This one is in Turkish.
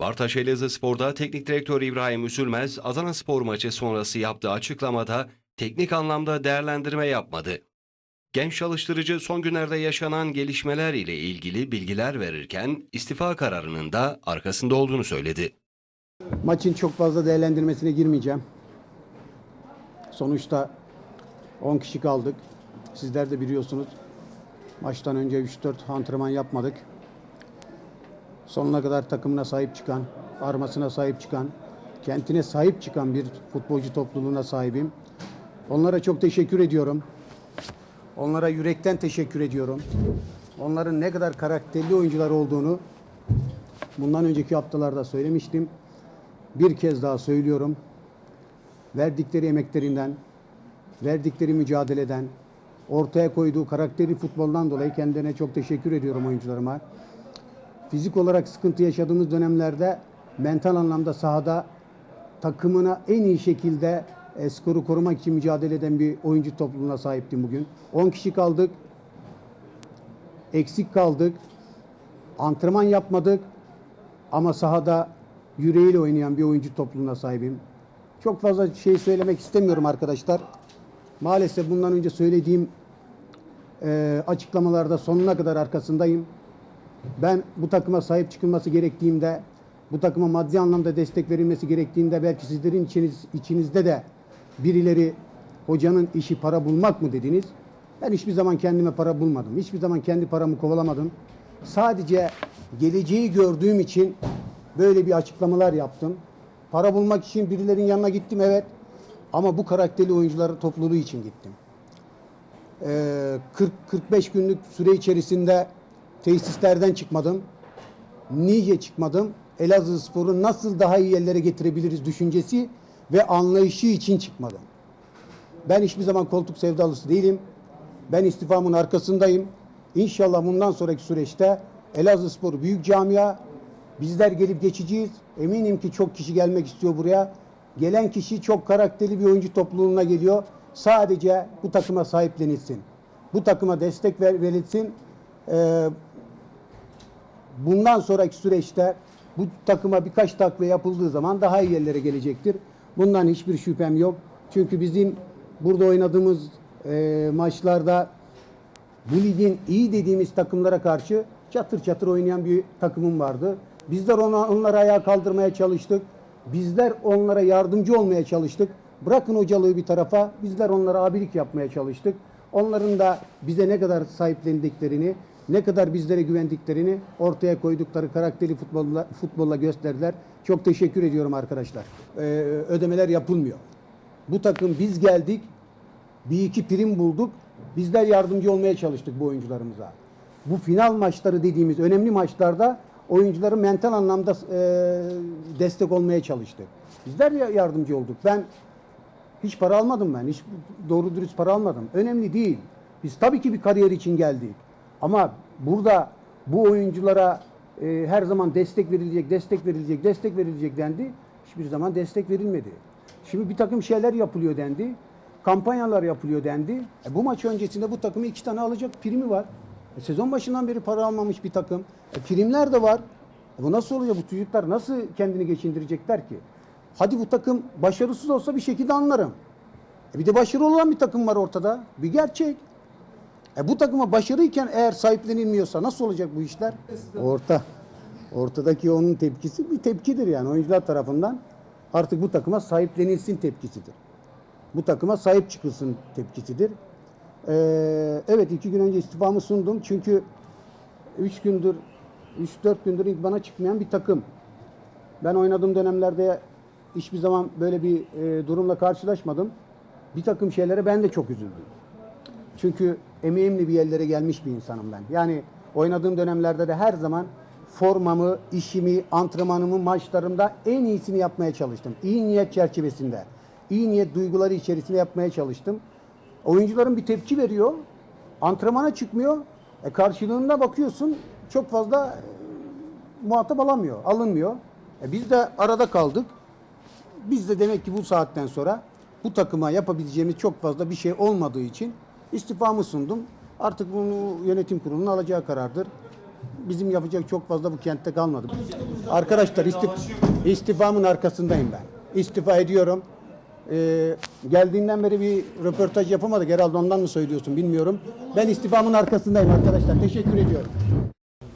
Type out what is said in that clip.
Vartaş Elazığ Spor'da teknik direktör İbrahim Üzülmez, Adana Spor maçı sonrası yaptığı açıklamada teknik anlamda değerlendirme yapmadı. Genç çalıştırıcı son günlerde yaşanan gelişmeler ile ilgili bilgiler verirken istifa kararının da arkasında olduğunu söyledi. Maçın çok fazla değerlendirmesine girmeyeceğim. Sonuçta 10 kişi kaldık. Sizler de biliyorsunuz. Maçtan önce 3-4 antrenman yapmadık. Sonuna kadar takımına sahip çıkan, armasına sahip çıkan, kentine sahip çıkan bir futbolcu topluluğuna sahibim. Onlara çok teşekkür ediyorum. Onlara yürekten teşekkür ediyorum. Onların ne kadar karakterli oyuncular olduğunu bundan önceki haftalarda söylemiştim. Bir kez daha söylüyorum. Verdikleri emeklerinden, verdikleri mücadeleden, ortaya koyduğu karakteri futboldan dolayı kendilerine çok teşekkür ediyorum oyuncularıma. Fizik olarak sıkıntı yaşadığımız dönemlerde mental anlamda sahada takımına en iyi şekilde e, skoru korumak için mücadele eden bir oyuncu topluluğuna sahiptim bugün. 10 kişi kaldık. Eksik kaldık. Antrenman yapmadık. Ama sahada yüreğiyle oynayan bir oyuncu topluluğuna sahibim. Çok fazla şey söylemek istemiyorum arkadaşlar. Maalesef bundan önce söylediğim e, açıklamalarda sonuna kadar arkasındayım. Ben bu takıma sahip çıkılması gerektiğinde, bu takıma maddi anlamda destek verilmesi gerektiğinde belki sizlerin içiniz, içinizde de birileri hocanın işi para bulmak mı dediniz? Ben hiçbir zaman kendime para bulmadım. Hiçbir zaman kendi paramı kovalamadım. Sadece geleceği gördüğüm için böyle bir açıklamalar yaptım. Para bulmak için birilerinin yanına gittim evet. Ama bu karakterli oyuncular topluluğu için gittim. Ee, 40-45 günlük süre içerisinde tesislerden çıkmadım. Niye çıkmadım? Elazığ Spor'u nasıl daha iyi yerlere getirebiliriz düşüncesi ve anlayışı için çıkmadım. Ben hiçbir zaman koltuk sevdalısı değilim. Ben istifamın arkasındayım. İnşallah bundan sonraki süreçte Elazığ Spor büyük camia. Bizler gelip geçeceğiz. Eminim ki çok kişi gelmek istiyor buraya. Gelen kişi çok karakterli bir oyuncu topluluğuna geliyor. Sadece bu takıma sahiplenilsin. Bu takıma destek ver, verilsin. Ee, bundan sonraki süreçte bu takıma birkaç takviye yapıldığı zaman daha iyi yerlere gelecektir. Bundan hiçbir şüphem yok. Çünkü bizim burada oynadığımız e, maçlarda bu ligin iyi dediğimiz takımlara karşı çatır çatır oynayan bir takımım vardı. Bizler ona, onları ayağa kaldırmaya çalıştık. Bizler onlara yardımcı olmaya çalıştık. Bırakın hocalığı bir tarafa, bizler onlara abilik yapmaya çalıştık. Onların da bize ne kadar sahiplendiklerini, ne kadar bizlere güvendiklerini ortaya koydukları karakteri futbolla, futbolla gösterdiler. Çok teşekkür ediyorum arkadaşlar. Ee, ödemeler yapılmıyor. Bu takım biz geldik, bir iki prim bulduk. Bizler yardımcı olmaya çalıştık bu oyuncularımıza. Bu final maçları dediğimiz önemli maçlarda oyuncuların mental anlamda e, destek olmaya çalıştık. Bizler ya- yardımcı olduk. Ben hiç para almadım ben. Hiç doğru dürüst para almadım. Önemli değil. Biz tabii ki bir kariyer için geldik. Ama burada bu oyunculara e, her zaman destek verilecek, destek verilecek, destek verilecek dendi. Hiçbir zaman destek verilmedi. Şimdi bir takım şeyler yapılıyor dendi. Kampanyalar yapılıyor dendi. E, bu maç öncesinde bu takımı iki tane alacak primi var. E, sezon başından beri para almamış bir takım. E, primler de var. E, bu nasıl olacak? Bu çocuklar nasıl kendini geçindirecekler ki? Hadi bu takım başarısız olsa bir şekilde anlarım. E, bir de başarılı olan bir takım var ortada. Bir gerçek. E bu takıma başarıyken eğer sahiplenilmiyorsa nasıl olacak bu işler? Orta. Ortadaki onun tepkisi bir tepkidir yani oyuncular tarafından. Artık bu takıma sahiplenilsin tepkisidir. Bu takıma sahip çıkılsın tepkisidir. Ee, evet iki gün önce istifamı sundum. Çünkü üç gündür, üç dört gündür ilk bana çıkmayan bir takım. Ben oynadığım dönemlerde hiçbir zaman böyle bir e, durumla karşılaşmadım. Bir takım şeylere ben de çok üzüldüm. Çünkü emeğimle bir yerlere gelmiş bir insanım ben. Yani oynadığım dönemlerde de her zaman formamı, işimi, antrenmanımı, maçlarımda en iyisini yapmaya çalıştım. İyi niyet çerçevesinde, iyi niyet duyguları içerisinde yapmaya çalıştım. Oyuncuların bir tepki veriyor, antrenmana çıkmıyor. E karşılığında bakıyorsun çok fazla e, muhatap alamıyor, alınmıyor. E biz de arada kaldık. Biz de demek ki bu saatten sonra bu takıma yapabileceğimiz çok fazla bir şey olmadığı için istifamı sundum. Artık bunu yönetim kurulunun alacağı karardır. bizim yapacak çok fazla bu kentte kalmadı. Arkadaşlar istif istifamın arkasındayım ben. İstifa ediyorum. Ee, geldiğinden beri bir röportaj yapamadık. Herhalde ondan mı söylüyorsun bilmiyorum. Ben istifamın arkasındayım arkadaşlar. Teşekkür ediyorum.